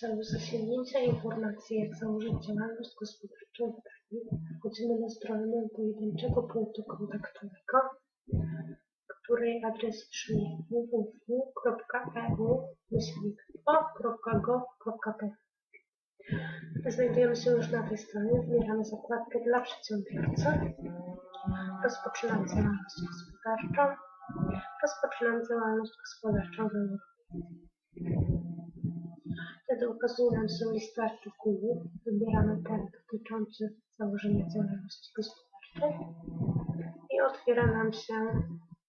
Celu zasięgnięcia informacji, jak założyć działalność gospodarczą w Danii, wchodzimy na stronę pojedynczego punktu kontaktowego, której adres brzmi www.eu-o.gov.pl Znajdujemy się już na tej stronie, wybieramy zakładkę dla przedsiębiorcy, rozpoczynam działalność gospodarczą, rozpoczynam działalność gospodarczą w Europie. Wtedy ukazuje nam się lista artykułów. Wybieramy ten dotyczący założenia działalności gospodarczej i otwiera nam się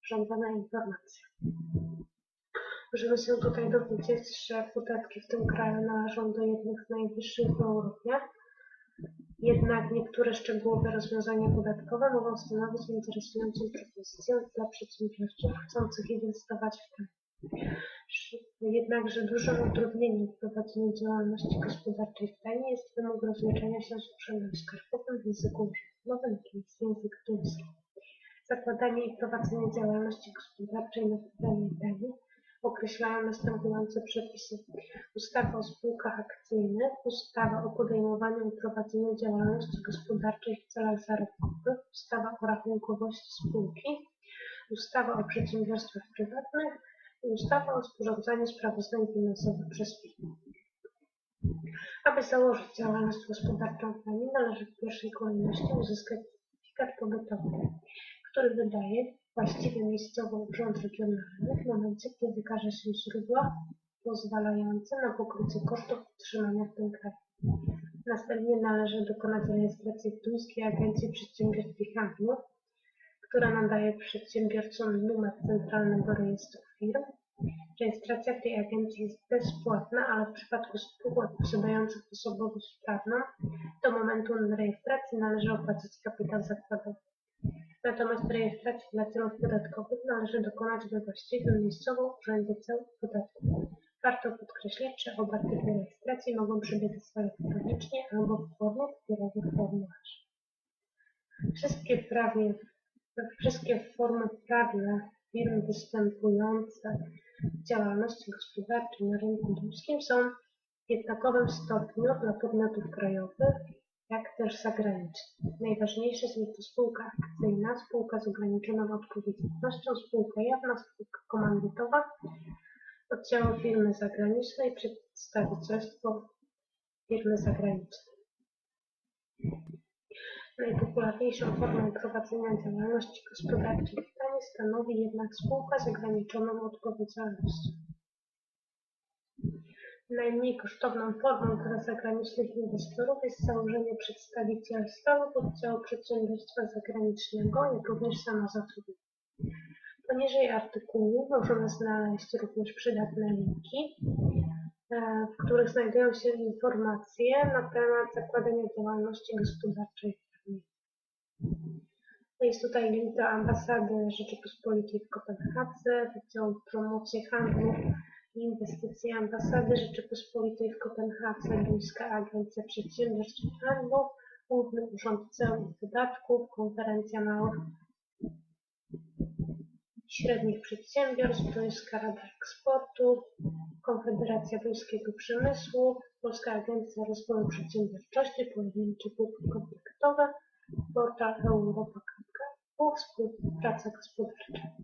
żądana informacja. Możemy się tutaj dowiedzieć, że podatki w tym kraju należą do jednych z najwyższych w Europie. Jednak niektóre szczegółowe rozwiązania podatkowe mogą stanowić interesującą propozycję dla przedsiębiorców chcących inwestować w kraj. Jednakże dużym utrudnieniem w prowadzeniu działalności gospodarczej w Danii jest wymóg rozliczenia się z urzędem skarbowym w języku urzędowym, jakim jest język duński. Zakładanie i prowadzenie działalności gospodarczej na terenie Danii określają następujące przepisy. Ustawa o spółkach akcyjnych, ustawa o podejmowaniu i prowadzeniu działalności gospodarczej w celach zarobkowych, ustawa o rachunkowości spółki, ustawa o przedsiębiorstwach prywatnych i ustawa o sporządzaniu sprawozdań finansowych przez firmy. Aby założyć działalność gospodarczą Danii, należy w pierwszej kolejności uzyskać certyfikat pobytowy, który wydaje właściwy miejscowo urząd regionalny w momencie, gdy wykaże się źródła pozwalające na pokrycie kosztów utrzymania w tym kraju. Następnie należy dokonać rejestracji w Duńskiej Agencji Przedsiębiorstw i Handlu, która nadaje przedsiębiorcom numer Centralnego Rejestru Firm. Rejestracja w tej agencji jest bezpłatna, ale w przypadku spółek posiadających osobowość prawną do momentu rejestracji należy opłacić kapitał zakładowy. Natomiast rejestracji dla celów podatkowych należy dokonać we właściwym miejscowym urzędzie celów podatków. Warto podkreślić, że oba typy rejestracji mogą przebiegać elektronicznie albo w formie papierowych formularzy. Wszystkie prawie Wszystkie formy prawne firm występujące w działalności gospodarczej na rynku duńskim są w jednakowym stopniu dla podmiotów krajowych, jak też zagranicznych. Najważniejsze nich to spółka akcyjna, spółka z ograniczoną odpowiedzialnością, spółka jawna, spółka komandytowa, oddziały firmy zagranicznej, przedstawicielstwo firmy zagranicznej. Najpopularniejszą formą prowadzenia działalności gospodarczej w Danii stanowi jednak spółka z ograniczoną odpowiedzialnością. Najmniej kosztowną formą dla zagranicznych inwestorów jest założenie przedstawicielstwa lub oddziału przedsiębiorstwa zagranicznego, jak również samozatrudnienie. Poniżej artykułu możemy znaleźć również przydatne linki, e, w których znajdują się informacje na temat zakładania działalności gospodarczej jest tutaj link do ambasady Rzeczypospolitej w Kopenhadze, Wydział Promocji Handlu i Inwestycji Ambasady Rzeczypospolitej w Kopenhadze, Duńska Agencja Przedsiębiorstw i Handlu, Główny Urząd Ceł i Podatków, Konferencja Małych i Średnich Przedsiębiorstw, Duńska Rada Eksportu, Konfederacja Duńskiego Przemysłu, Polska Agencja Rozwoju Przedsiębiorczości, pojedyncze punkty kontaktowe, portal europa.eu współpraca gospodarcza